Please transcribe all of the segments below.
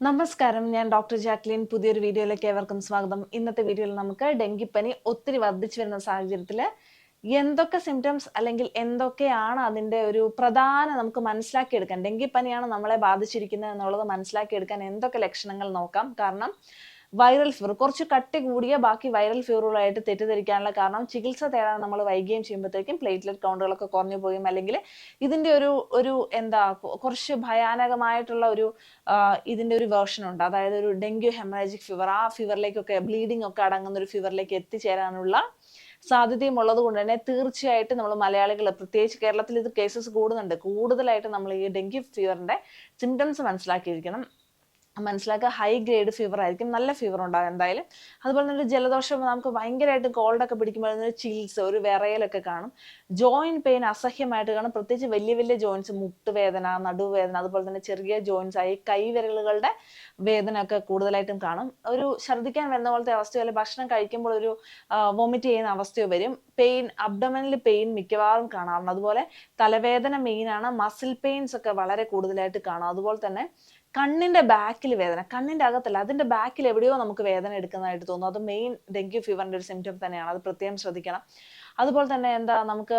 നമസ്കാരം. ഞാൻ doctor Jacqueline. പുതിയൊരു വീഡിയോയിലേക്ക് ഏവർക്കും സ്വാഗതം. ഇന്നത്തെ വീഡിയോയിൽ നമുക്ക് ഡെങ്കിപ്പനി ഒത്തിരി വർദ്ധിച്ചു വരുന്ന സാഹചര്യത്തിൽ എന്തൊക്കെ സിംറ്റംസ് അല്ലെങ്കിൽ എന്തൊക്കെയാണ് അതിന്റെ ഒരു പ്രധാന നമുക്ക് മനസ്സിലാക്കിയെടുക്കാൻ ഡെങ്കിപ്പനിയാണ് നമ്മളെ ബാധിച്ചിരിക്കുന്നത് എന്നുള്ളത് മനസ്സിലാക്കിയെടുക്കാൻ എന്തൊക്കെ ലക്ഷണങ്ങൾ നോക്കാം. കാരണം വൈറൽ ഫീവർ കുറച്ച് കട്ടി കൂടിയ ബാക്കി വൈറൽ ഫീവറുകളായിട്ട് തെറ്റിദ്ധരിക്കാനുള്ള കാരണം ചികിത്സ തേടാൻ നമ്മൾ വൈകുകയും ചെയ്യുമ്പോഴത്തേക്കും പ്ലേറ്റ്ലെറ്റ് കൗണ്ടുകളൊക്കെ കുറഞ്ഞു പോയും. അല്ലെങ്കിൽ ഇതിന്റെ ഒരു ഒരു എന്താ കുറച്ച് ഭയാനകമായിട്ടുള്ള ഒരു ഇതിന്റെ ഒരു വേർഷൻ ഉണ്ട്. അതായത് ഒരു ഡെങ്കു ഹെമറാജിക് ഫീവർ ആ ഫീവറിലേക്കൊക്കെ ബ്ലീഡിംഗ് ഒക്കെ അടങ്ങുന്ന ഒരു ഫീവറിലേക്ക് എത്തിച്ചേരാനുള്ള സാധ്യതയും ഉള്ളത് കൊണ്ട് തന്നെ തീർച്ചയായിട്ടും നമ്മൾ മലയാളികൾ പ്രത്യേകിച്ച് കേരളത്തിൽ ഇത് കേസസ് കൂടുന്നുണ്ട്. കൂടുതലായിട്ട് നമ്മൾ ഈ ഡെങ്കി ഫീവറിന്റെ സിംറ്റംസ് മനസ്സിലാക്കിയിരിക്കണം. മനസ്സിലാക്കുക. ഹൈ ഗ്രേഡ് ഫീവർ ആയിരിക്കും. നല്ല ഫീവർ ഉണ്ടാകും എന്തായാലും. അതുപോലെ തന്നെ ഒരു ജലദോഷം നമുക്ക് ഭയങ്കരമായിട്ട് കോൾഡൊക്കെ പിടിക്കുമ്പോൾ അതിന് ചിൽസ് ഒരു വിറയലൊക്കെ കാണും. ജോയിന്റ് പെയിൻ അസഹ്യമായിട്ട് കാണും. പ്രത്യേകിച്ച് വലിയ വലിയ ജോയിന്റ്സ് മുട്ടുവേദന നടുവേദന അതുപോലെ തന്നെ ചെറിയ ജോയിന്റ്സ് ആയി കൈവിരലുകളുടെ വേദന ഒക്കെ കൂടുതലായിട്ടും കാണും. ഒരു ഛർദ്ദിക്കാൻ വരുന്ന പോലത്തെ അവസ്ഥയോ അല്ലെങ്കിൽ ഭക്ഷണം കഴിക്കുമ്പോൾ ഒരു വോമിറ്റ് ചെയ്യുന്ന അവസ്ഥയോ വരും. പെയിൻ അബ്ഡമനിൽ പെയിൻ മിക്കവാറും കാണാറുണ്ട്. അതുപോലെ തലവേദന മെയിനാണ് മസിൽ പെയിൻസ് ഒക്കെ വളരെ കൂടുതലായിട്ട് കാണാം. അതുപോലെ തന്നെ കണ്ണിന്റെ ബാക്കിൽ വേദന. കണ്ണിന്റെ അകത്തല്ല അതിന്റെ ബാക്കിൽ എവിടെയോ നമുക്ക് വേദന എടുക്കുന്നതായിട്ട് തോന്നും. അത് മെയിൻ ഡെങ്കി ഫീവറിന്റെ ഒരു സിംറ്റം തന്നെയാണ്. അത് പ്രത്യേകം ശ്രദ്ധിക്കണം. അതുപോലെ തന്നെ എന്താ നമുക്ക്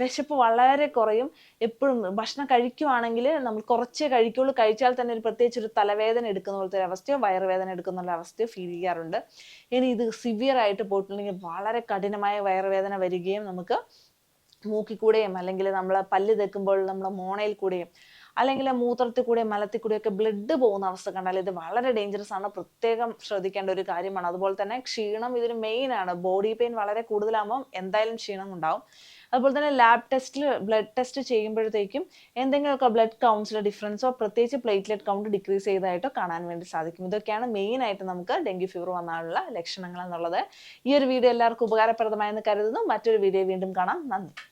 വിശപ്പ് വളരെ കുറയും. എപ്പോഴും ഭക്ഷണം കഴിക്കുവാണെങ്കിൽ നമ്മൾ കുറച്ചേ കഴിക്കുള്ളൂ. കഴിച്ചാൽ തന്നെ ഒരു പ്രത്യേകിച്ച് ഒരു തലവേദന എടുക്കുന്ന പോലത്തെ ഒരു അവസ്ഥയോ വയറുവേദന എടുക്കുന്ന ഒരു അവസ്ഥയോ ഫീൽ ചെയ്യാറുണ്ട്. ഇനി ഇത് സിവിയർ ആയിട്ട് പോയിട്ടുണ്ടെങ്കിൽ വളരെ കഠിനമായ വയറുവേദന വരികയും നമുക്ക് മൂക്കിൽ കൂടെയും അല്ലെങ്കിൽ നമ്മൾ പല്ല് തേക്കുമ്പോൾ നമ്മുടെ മോണയിൽ കൂടെയും അല്ലെങ്കിൽ മൂത്രത്തിൽ കൂടെ മലത്തിൽ കൂടെ ഒക്കെ ബ്ലഡ് പോകുന്ന അവസ്ഥ കണ്ടാൽ ഇത് വളരെ ഡേഞ്ചറസ് ആണ്. പ്രത്യേകം ശ്രദ്ധിക്കേണ്ട ഒരു കാര്യമാണ്. അതുപോലെ തന്നെ ക്ഷീണം ഇതിന് മെയിൻ ആണ്. ബോഡി പെയിൻ വളരെ കൂടുതലാകുമ്പോൾ എന്തായാലും ക്ഷീണം ഉണ്ടാവും. അതുപോലെ തന്നെ ലാബ് ടെസ്റ്റിൽ ബ്ലഡ് ടെസ്റ്റ് ചെയ്യുമ്പോഴത്തേക്കും എന്തെങ്കിലുമൊക്കെ ബ്ലഡ് കൗണ്ട്സിൽ ഡിഫറൻസോ പ്രത്യേകിച്ച് പ്ലേറ്റ്ലെറ്റ് കൗണ്ട് ഡിക്രീസ് ചെയ്തതായിട്ടോ കാണാൻ വേണ്ടി സാധിക്കും. ഇതൊക്കെയാണ് മെയിൻ ആയിട്ട് നമുക്ക് ഡെങ്കി ഫീവർ വന്നാലുള്ള ലക്ഷണങ്ങൾ എന്നുള്ളത്. ഈ ഒരു വീഡിയോ എല്ലാവർക്കും ഉപകാരപ്രദമായെന്ന് കരുതുന്നു. മറ്റൊരു വീഡിയോ വീണ്ടും കാണാം. നന്ദി.